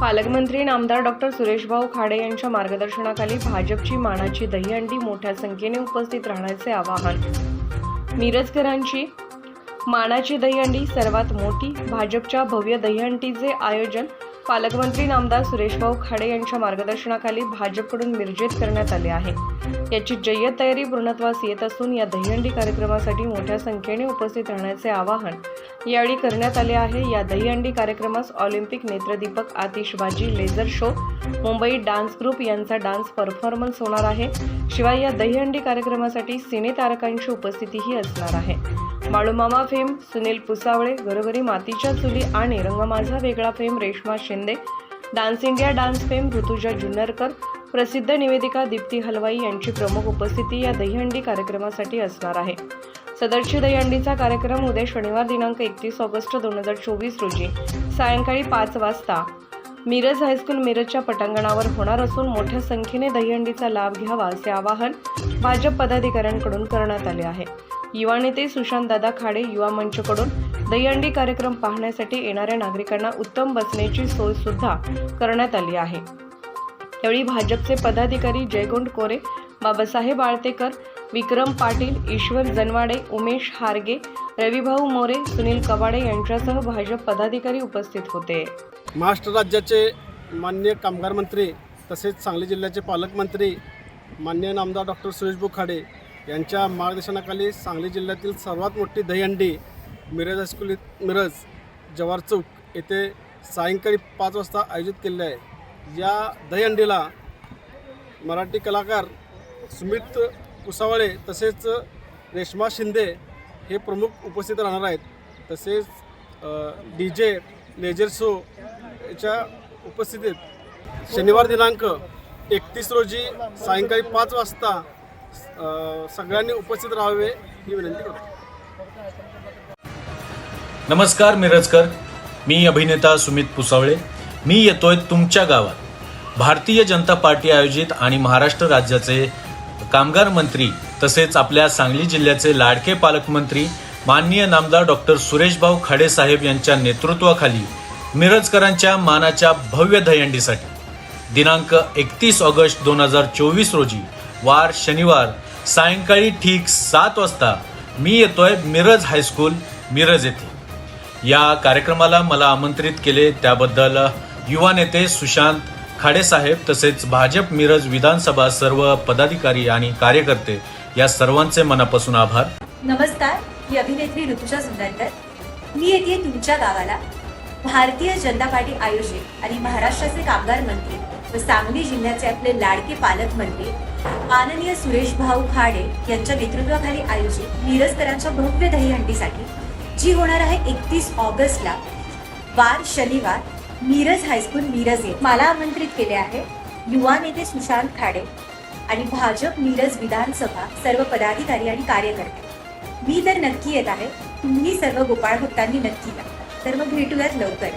पालकमंत्री नामदार डॉक्टर सुरेशभाऊ खाडे यांच्या मार्गदर्शनाखाली भाजपची मानाची दहीहंडी मोठ्या संख्येने उपस्थित राहण्याचे आवाहन. मिरजकरांची मानाची दहीहंडी सर्वात मोठी भाजपच्या भव्य दहीहंडीचे आयोजन पालकमंत्री नामदार सुरेशभाऊ खाडे यांच्या मार्गदर्शनाखाली भाजपकडून मिरजेत करण्यात आले आहे. याची जय्यत तयारी पूर्णत्वास येत असून या दहीहंडी कार्यक्रमासाठी मोठ्या संख्येने उपस्थित राहण्याचे आवाहन यावेळी करण्यात आले आहे. या दहीहंडी कार्यक्रमास ऑलिम्पिक नेत्रदीपक आतिषबाजी laser show Mumbai dance group यांचा डान्स परफॉर्मन्स होणार आहे. शिवाय या दहीहंडी कार्यक्रमासाठी सिने तारकांची उपस्थितीही असणार आहे. माळूमामा फेम सुनील पुसावळे घरोघरी मातीच्या चुली आणि Rang Majha Vegla fame Reshma Shinde. Dance India dance fame Rutuja Junnarkar. प्रसिद्ध निवेदिका दीप्ती हलवाई यांची प्रमुख उपस्थिती या दहीहंडी कार्यक्रमासाठी असणार आहे. सदरची दहीहंडीचा कार्यक्रम उद्या शनिवार दिनांक एकतीस ऑगस्ट दोन हजार चोवीस रोजी सायंकाळी पाच वाजता. मिरज हायस्कूल मिरजच्या पटांगणावर होणार असून मोठ्या संख्येने दहीहंडीचा लाभ घ्यावा असे आवाहन भाजप पदाधिकाऱ्यांकडून करण्यात आले आहे. युवा नेते सुशांतदादा खाडे युवा मंचकडून दहीहंडी कार्यक्रम पाहण्यासाठी येणाऱ्या नागरिकांना उत्तम बसण्याची सोय सुद्धा करण्यात आली आहे. यावेळी भाजपचे पदाधिकारी जयगोंड कोरे बाबासाहेब आळतेकर विक्रम पाटील ईश्वर जनवाडे उमेश हारगे रविभाऊ मोरे सुनील कवाडे यांच्यासह भाजप पदाधिकारी उपस्थित होते. महाराष्ट्र राज्याचे मान्य कामगार मंत्री तसेच सांगली जिल्ह्याचे पालकमंत्री मान्य नामदार डॉक्टर सुरेश खाडे यांच्या मार्गदर्शनाखाली सांगली जिल्ह्यातील सर्वात मोठी दहीहंडी मिरज हायस्कूल मिरज जवार चौक येथे सायंकाळी पाच वाजता आयोजित केले आहे. या दहीहंडीला मराठी कलाकार सुमित कुसावळे तसेच रेश्मा शिंदे हे प्रमुख उपस्थित राहणार आहेत. तसेच डी जे लेजर शो याच्या उपस्थितीत शनिवार दिनांक एकतीस रोजी सायंकाळी पाच वाजता सगळ्यांनी उपस्थित राहावे ही विनंती करतो. नमस्कार मिरजकर. मी अभिनेता सुमित पुसावळे. मी येतोय तुमच्या गावात. भारतीय जनता पार्टी आयोजित आणि महाराष्ट्र राज्याचे कामगार मंत्री तसेच आपल्या सांगली जिल्ह्याचे लाडके पालकमंत्री माननीय नामदार डॉक्टर सुरेशभाऊ खाडेसाहेब यांच्या नेतृत्वाखाली मिरजकरांच्या मानाच्या भव्य दहंडीसाठी दिनांक एकतीस ऑगस्ट दोन हजार चोवीस रोजी वार शनिवार सायंकाळी ठीक सात वाजता मी येतोय मिरज हायस्कूल मिरज येथे. या कार्यक्रमाला मला आमंत्रित केले त्याबद्दल युवा नेते सुशांत खाडेसाहेब तसेच भाजप मिरज विधानसभा सर्व पदाधिकारी आणि कार्यकर्ते या सर्वांचे मनापासून आभार. नमस्कार मी अभिनेत्री ऋतुजा सुंदरकर. मी येते तुमच्या गावाला. भारतीय जनता पार्टी आयोजित आणि महाराष्ट्राचे कामगार मंत्री व सांगली जिल्ह्याचे आपले लाडके पालकमंत्री माननीय सुरेश भाऊ खाडे यांच्या नेतृत्वाखाली आयोजित मिरजकरांच्या भव्य दहीहंडीसाठी जी होणार आहे एकतीस ऑगस्टला वार शनिवार मिरज हायस्कूल मिरज येथे. मला आमंत्रित केले आहे युवा नेते सुशांत खाडे आणि भाजप मिरज विधानसभा सर्व पदाधिकारी आणि कार्यकर्ते. मी तर नक्की येत आहे. तुम्ही सर्व गोपाळ भक्तांनी नक्की या. तर मग भेटूयात लवकर.